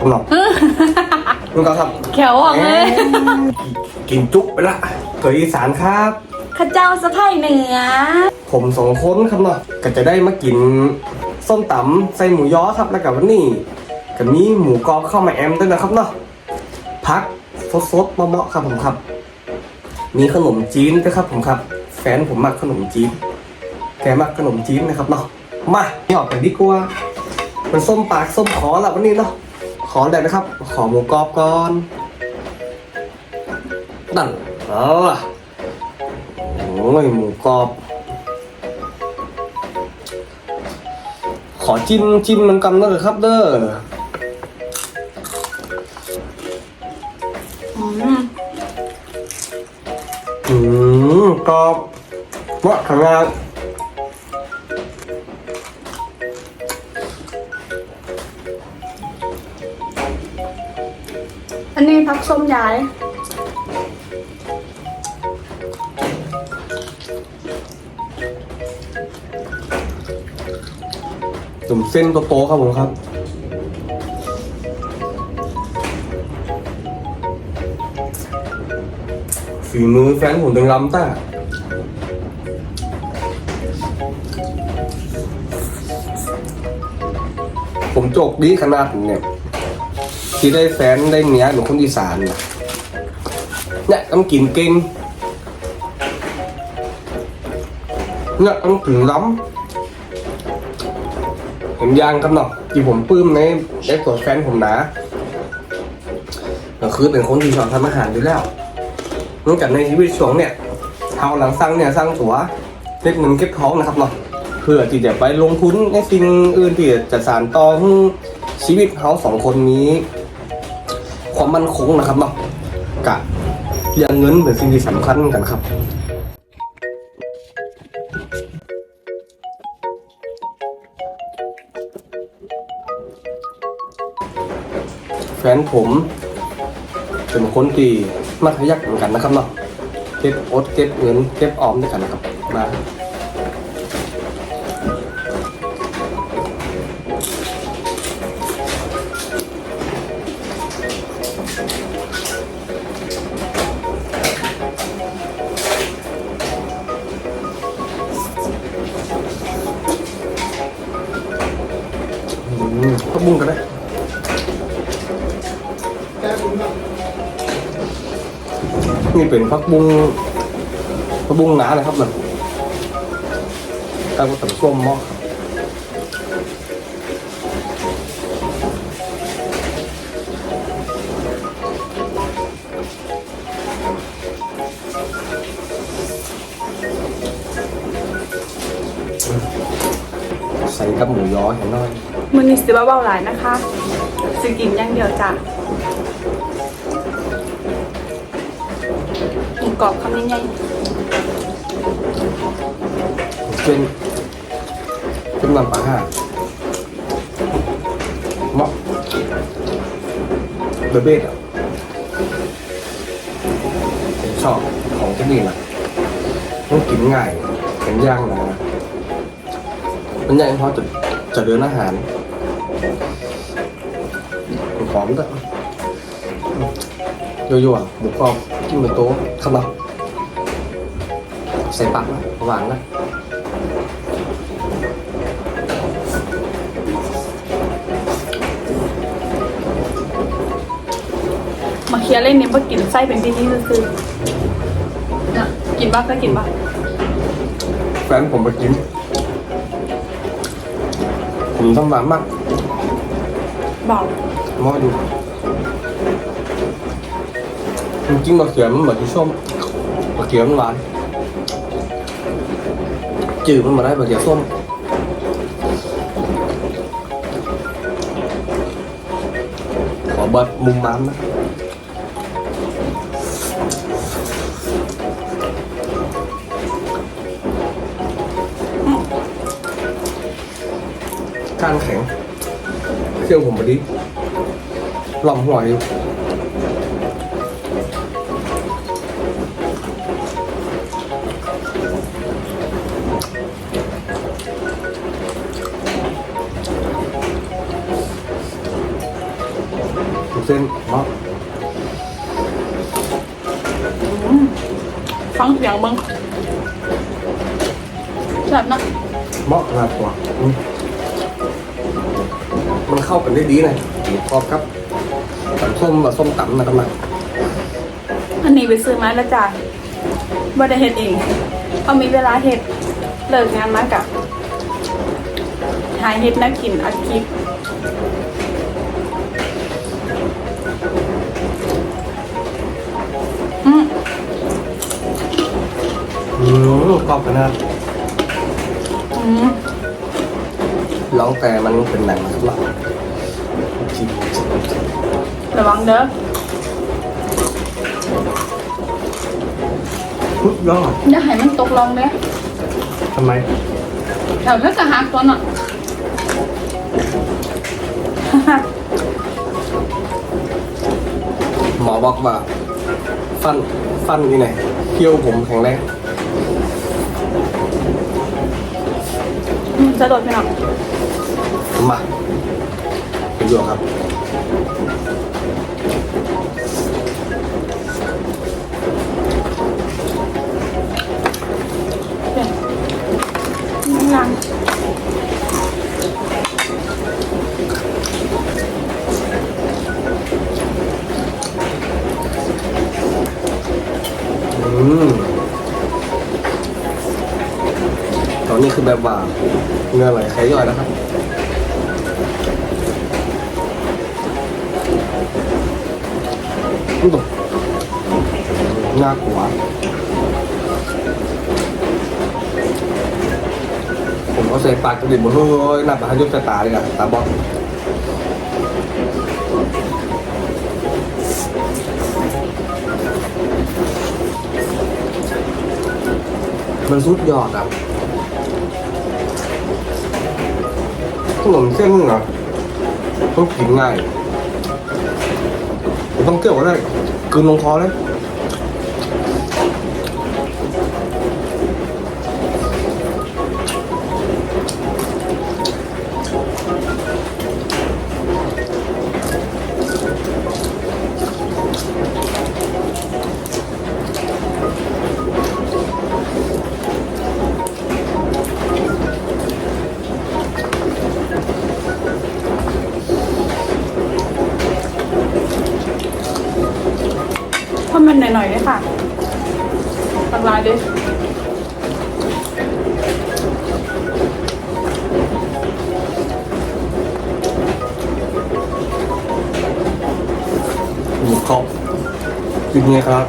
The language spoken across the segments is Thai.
คุณหรอกคุณก็ครับแขวอะเลยกินจุ๊บไปละเกิดอีสานครับข้าเจ้าสะพายเหนือ ผมสองคนครับเนาะก็จะได้มากินส้มตำใส่หมูย้อครับแล้วกับวันนี้ก็มีหมูกรอบเข้ามาแอมด้วยนะครับเนาะพักสดๆเมาะๆครับผมครับ มีขนมจีนด้วยครับผมครับ แฟนผมมักขนมจีนแกมักขนมจีนนะครับเนาะมานี่ออกไปดีกว่า มันส้มปากส้มขอละวันนี้เนาะขอได้นะครับ ขอหมูกรอบก่อนนั่นเอาล่ะโอ้ยหมูกรอบ ขอจิ้มจิ้มมันกันเด้อครับ เด้ออืมอืมกรอบว่าทำงาน ส้มยาย จุ่มเส้นโตๆครับผมครับ ฝีมือแฟนผมเป็นลำต้าผมโจกดีขนาดเนี่ย ที่ได้แฟนได้เมียหมือนคนอีสานเนี่ยเนี่ยต้องกินเก่งเนี่ยต้องถึงล้ำเห็นยังครับเนาะที่ผมปลื้มในในตัวแฟนผมนะก็คือเป็นคนที่ชอบทำอาหารอยู่แล้วนองจากในชีวิตช่วงเนี่ยเฮาหลังสร้างเนี่ยสร้างตัวเก็บเงินเก็บท้องนะครับเนาะเพื่อที่จะไปลงทุนในสิ่งอื่นที่จะสานต่อชีวิตเขาสองคนนี้ ความมั่นคงนะครับเนาะกะเรื่องเงินเป็นสิ่งที่สำคัญเหมือนกันครับแฟนผมเป็นคนที่มัธยักเหมือนกันนะครับเนาะเก็บอดเก็บเงินเก็บออมด้วยกันนะครับมา อืมพักบุ้งกันนะนี่เป็นพักบุ้งพักบุ้งหนาเลยครับมันตามกับส้มหม้อครับใส่กับหมูย้อเห็นหน่อย มือนี้สิเบาหลายนะคะสกินอย่างเดียวจ้ะหมูกรอบคำใหญ่เป็นเป็นลำปลาห้าเหมาะเบเบ้อะผมชอบของที่นี่นะต้องกินง่ายเป็นย่างนะมันย่างเพราะจะจะเดินอาหาร หอมด้วยยั่วๆหมูกรอบกินบนโต๊ะครับเราใส่ปักนะหวานนะๆมาเคลียร์เล่นเนี่ยว่ากินไส้เป็นที่นี่คือๆน่ะกินบ้างก็กินบ้างแฟนผมไปกินผมต้องหวานมาก เบามอดูจริงๆมะเขือมันเหมือนที่ส้มมะเขือมันหวานจืดมันมาได้มะเขือส้มขอเบิดมุมม้ามนะการแข็ง เที่ยวผมพอดีหล่อมหัวอยู่เส้นเนาะฟังเสียงเบิ้งแบบนะเหมาะขนาดกว่าอืมมัน เข้ากันได้ดีนะหมูกรอบครับตำส้มกับส้มตำนะครับนะอันนี้ไปซื้อมาแล้วจ้ะบ่ได้เฮ็ดเองเอามีเวลาเฮ็ดเลิกงานมากับหาเฮ็ดนักกินอัดคลิปอืมอืมกรอบขนาดอืมร้องแต่มันเป็นหนังนะครับละจิบจิบจิบ ระวังเด้อพุดยอดอย่าให้มันตกลงเด้อทำไมแถวนั้นก็หักตัวน่ะหมอบอกว่า ฟันฟันที่ไหนเคี้ยวผมแข็งแรงอืมจะโดดไปหน่อยมาไปอยู่ครับ มตอนนี้คือแบบว่าเนื้อไหลใครย่อยแล้วครับ นี่ตกน่ากลัวผมเอาใส่ปากกระดิ่งหมดเลยหน้าปากยุบสายตาเลยอะตาบอด มันสุดยอดอะขนมเส้นนี่นะต้องกินง่ายไม่ต้องเกี่ยวก็ได้กลืนลงคอเลย หน่อยๆเลยค่ะตักลายดิหมูกรอบกินไงครับ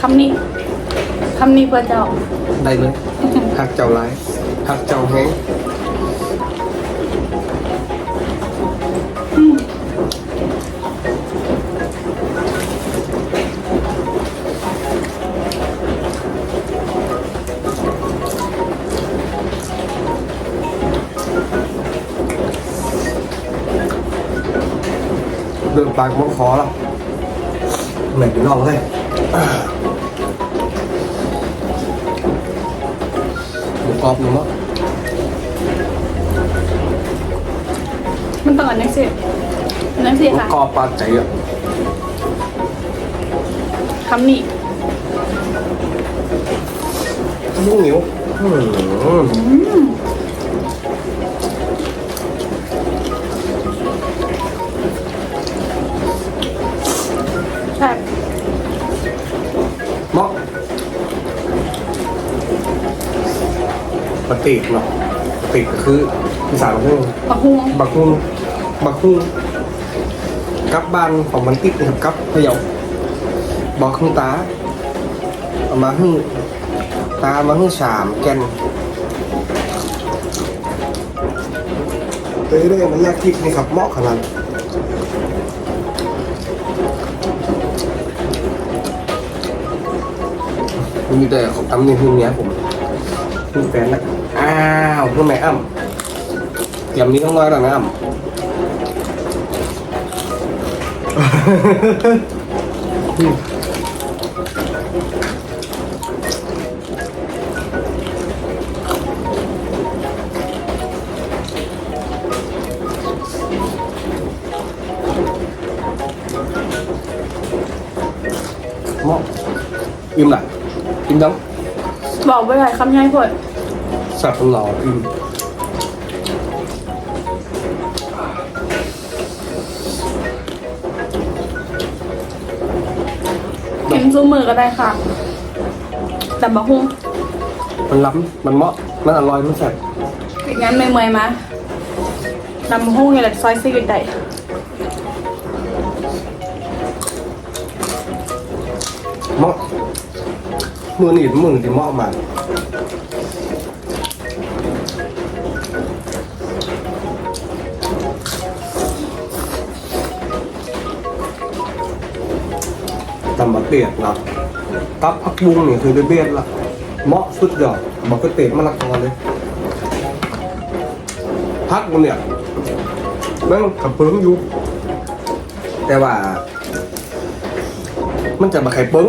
คำนี้ คำนี้เพื่อเจ้า ได้เลยหักเจ้าร้ายหักเจ้าแห้งเดินปากมองคอแล้วเหม็นไปนอกเลย กรอบหนูมั้งมันต้องอันนี้สิอันนั้นสิหมูค่ะกรอบปลาใจอะคำนี้ลูกเหนียวอืมอืมใช่เหมาะ ปฏิกเนาะปฏิกก็คือภาษาของปะฮุงบักฮุงบักฮุงกลับบ้านของมันติดนะครับกลับพะเยาบอกขึ้นตาเอามาหึ่งตามาหึ่งสามแกนเต้ได้มันแรกทิพย์นี่ครับเหมาะขนาดมีแต่ของตำนี่คือเนี้ยผม คุณแฟนนะอ้าวคุณแม่อ้ําอย่างนี้ต้องน้อยหน่อยนะอ้ําอิ่มหละอิ่มดัง บอกไปเลยคำใหญ่พดสับของเราอิ่มเข็มซูมือก็ได้ค่ะ แต่บะฮุ่งมันล้ำมันเหมาะ มันอร่อยมันแซ่บอีกงั้นเมื่อยๆมาดำบะฮุ่งนี่แหละซอยซีกิดได้ มือหนีบมือที่เหมาะมากตำบักเตียดนะกับผักบุ้งนี่คือเบียดละเหมาะสุดยอดบักเตียมะละกอเลยพักมันเนี่ยม่งกับเปิ้งอยู่แต่ว่า มันจะมาไข่เปิ้ง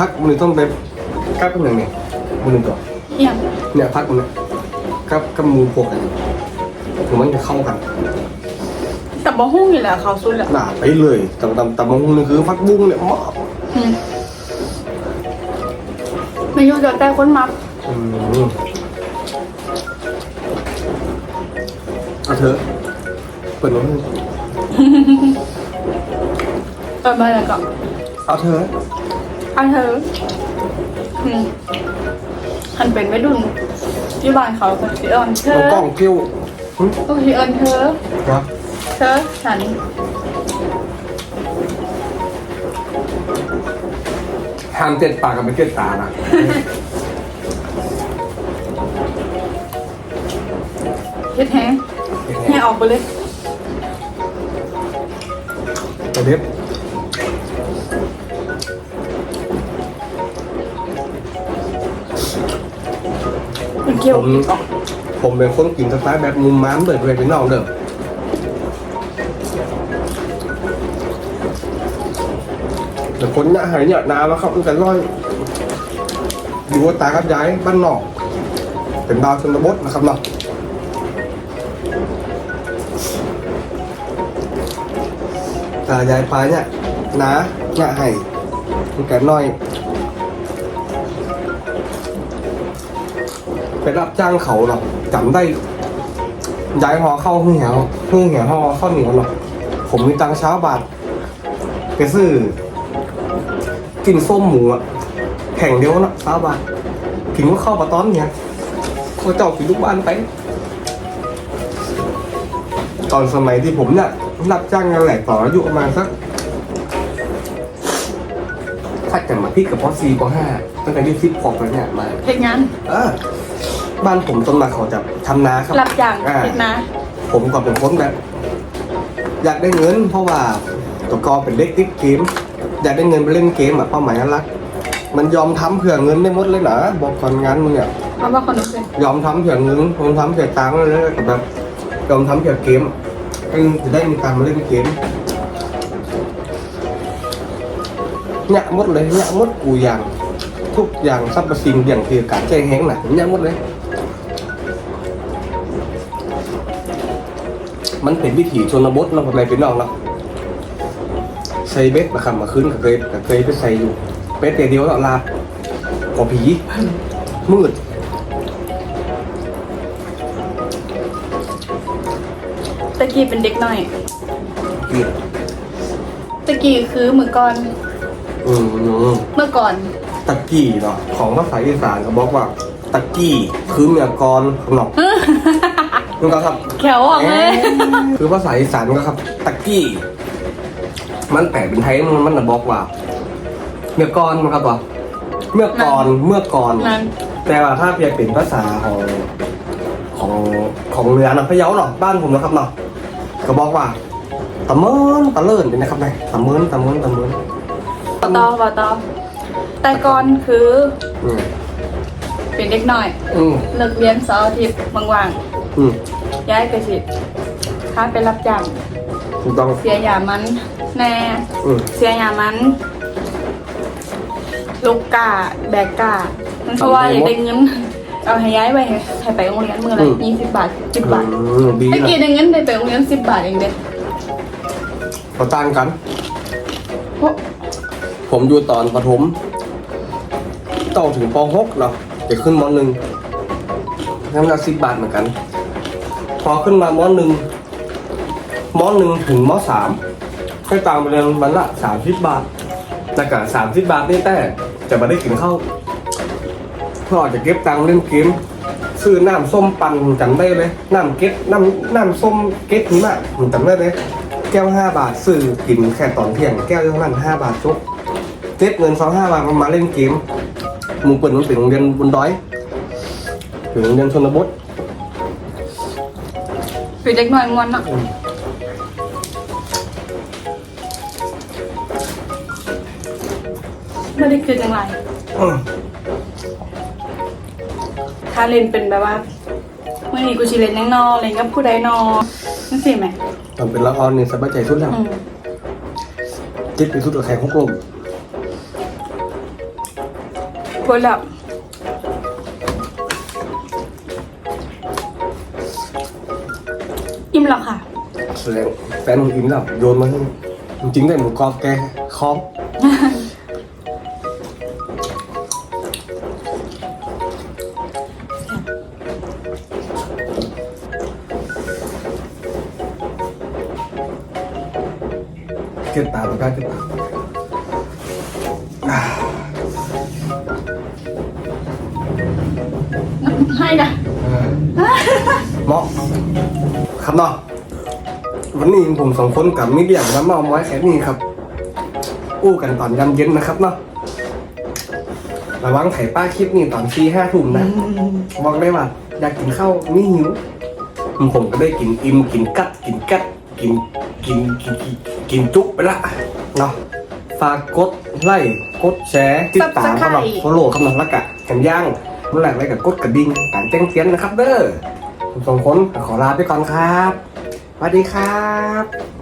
พักมันต้องไปกับกับหนึ่งเนี่ยมันหนึ่งก่อนเอี่ยเนี่ยพักมันเนี่ยกับกับหมูพวกกันถึงมันจะเข้ากันแต่บะฮุ่งนี่แหละเขาสุดแหละหนาไปเลยตำตำตำมงนี่คือพักบุ้งเนี่ยมาะอืมไม่ยุ่งเดี๋ยวแต่คนมักอืมเอาเถอะเปิดน้ำเปิดมาแล้วก็เอาเถอะ อันเธออืมหันเป็นไม่ดุนที่บ้านเขาก็สิเอิญเธมันอกล้องเกี้ยวหึก็สิเอิญเธอ ครับเธอฉันห้ามเจ็ดปากกับไม่เจ็ดตานะเฮ็ดแห้งให้ออกไปเลยแต่เด็บ เกี่ยวผมผมเป็นคนกินสไตล์แบบมุมม้ามเบิดเวเป็นนอกเด้อแต่คนเนี่ยหายเนี่ยนาแล้วครับมันจะร้อยอยู่กับตากับยายบ้านนอก เป็นดาวชนบทนะครับเนาะตายายปลายเนี่ยนาเนี่ยให้มันแก่น้อย ไปรับจ้างเขาเนาะจำได้ย้ายหอเข้าหื้อเหี่ยวหื้อเหี่ยวหอเข้าเหนียวเนาะผมมีตังค์เช้าบาทไปซื้อกินส้มหมูอะแข่งเดียวนะเช้าบาทถึงก็เข้าปะต้อนเนี่ยเขาเจ้าฝีลูกบ้านไป ตอนสมัยที่ผมเนี่ยรับจ้างงานแหลกต่ออายุประมาณสักถ้าจะมาพี่กับพ่อซีปห้าตั้งแต่อายุสิบขวบแล้วเนี่ยมาเฮ็ดงานเออ บ้านผมต้นมาเขาจะทำนาครับรับจ้างอ่เฮ็ดนาผมก็เป็นคนแบบอยากได้เงิน เพราะว่าตัวกอเป็นเด็กติดเกม อยากได้เงินไปเล่นเกมอะเป้าหมายนั้นรัก มันยอมทำเผื่อเงินได้หมดเลยนะบอกก่อนงานมึงเนี่ยเอาว่าคนนึงเลยยอมทำเผื่อเงินยอมทำเผื่อตังค์เลยกับแบบยอมทำเผื่อเกมเองจะได้มีตังค์มาเล่นเกมเนี่ยหมดเลยเนี่ยหมดกูอย่าง ทุกอย่างทรัพย์สินอย่างที่การแจ้งแห้งน่ะเนี่ยหมดเลย มันเป็นวิถีชนบทเนาะพ่อแม่พี่น้องเนาะใส่เบ็ดมาคำมาขึ้นก็เคยก็เคยไปใส่อยู่เป็ดแต่เดียวแล้วลาบกว่าผีมืดตะกี้เป็นเด็กน้อยนี่ตะกี้คือมือก่อน อืมเมื่อก่อน ตะกี้เนาะของภาษาอีสานเขาบอกว่า ตะกี้คือเมียกรเนาะ มันก็ครับแขวออกเลยคือภาษาอีสานก็ครับ ตะกี้ มันแปลเป็นไทยมันมันจะบอกว่า เมื่อก่อนมันครับว่าเมื่อก่อนเมื่อก่อน นั่น แต่ว่าถ้าเพียงเป็นภาษาของของของเรือเนาะพะเยาเนาะบ้านผมนะครับเนาะก็บอกว่าตะเมินตะเลินเป็นนะครับนายตะเมินตะเมินตะเมินต่อต่อต่อแต่ก่อนคืออืมเป็นเด็กน้อย อืมเลิกเรียนเสาร์อาทิตย์ว่าง อืมๆย้ายไปสิค้าไปรับจ้างถูกต้อง เสียยามันแน่อืมเสียยามัน ลูกกาแบกกามันเพราะว่าอยากได้เงินเอาให้ย้ายไปให้ไปโรงเรียนมือละยี่สิบบาทสิบบาทอืมดีไอ้นะกี่ได้เงินได้ไปโรงเรียนสิบบาทเองเด้เขาต่างกันเพราะผมอยู่ตอนประถมต้องถึงป .6 เนาะจะขึ้นม .1 น้ำหนักสิบบาทเหมือนกัน พอขึ้นมามอหนึ่งมอหนึ่งถึงมอสามให้ตังค์ไปเรียนวันละสามสิบบาทแต่กับสามสิบบาทนี่แต่จะมาได้กินข้าวพ่อจะเก็บตังค์เล่นเกมซื้อน้ำส้มปั่นจำได้เลยน้ำเก็ตน้ำน้ำส้มเก็ตนี้มากผมจำได้เลยแก้วห้าบาทซื้อกินแค่ตอนเที่ยงแก้วเท่านั้นห้าบาทจบเก็บเงินสองห้าบาทมาเล่นเกมมึงเปิดมันเป็นโรงเรียนบนดอยเป็นโรงเรียนชนบท เป็นเด็กน้อยงอนเนาะไม่ได้คือจังไรอืมถ้าเล่นเป็นแบบว่าเมื่อนี้กูชิเล่นยังนอเล่นกับผู้ใดนอนั่นสิไหมตอนเป็นละครเนี่ยสบายใจสุดแล้วอืมจิตไปสุดกับใครของกลมพูดแล้ว อิ่มแล้วค่ะ แสดงแฟนของอิมแล้วโยนมาให้จริงๆได้หมูกรอบแกคอมเก็บตาปากกาเก็บตา ครับเนาะวันนี้ผมสองคนกับมิเดียมน้ำเมาไว้แค่นี้ครับอู้กันตอนยำเย็นนะครับเนาะระวังไข่ป้าคลิปนี่ตอนทีห้าทุ่มนะบอกได้ว่าอยากกินข้าวนี่หิวผมก็ได้กินอิ่มกินกัดกินกัดกินกินกินกินกินจุกไปละเนาะฝากกดไลค์กดแชร์ติดตามครับเนาะโฟโล่ครับเนาะแล้วกะกันย่างเมื่อไหร่อะไรกับกดกระดิ่งการแจ้งเตือนนะครับเด้อ ผมสองคนขอลาไปก่อนครับสวัสดีครับ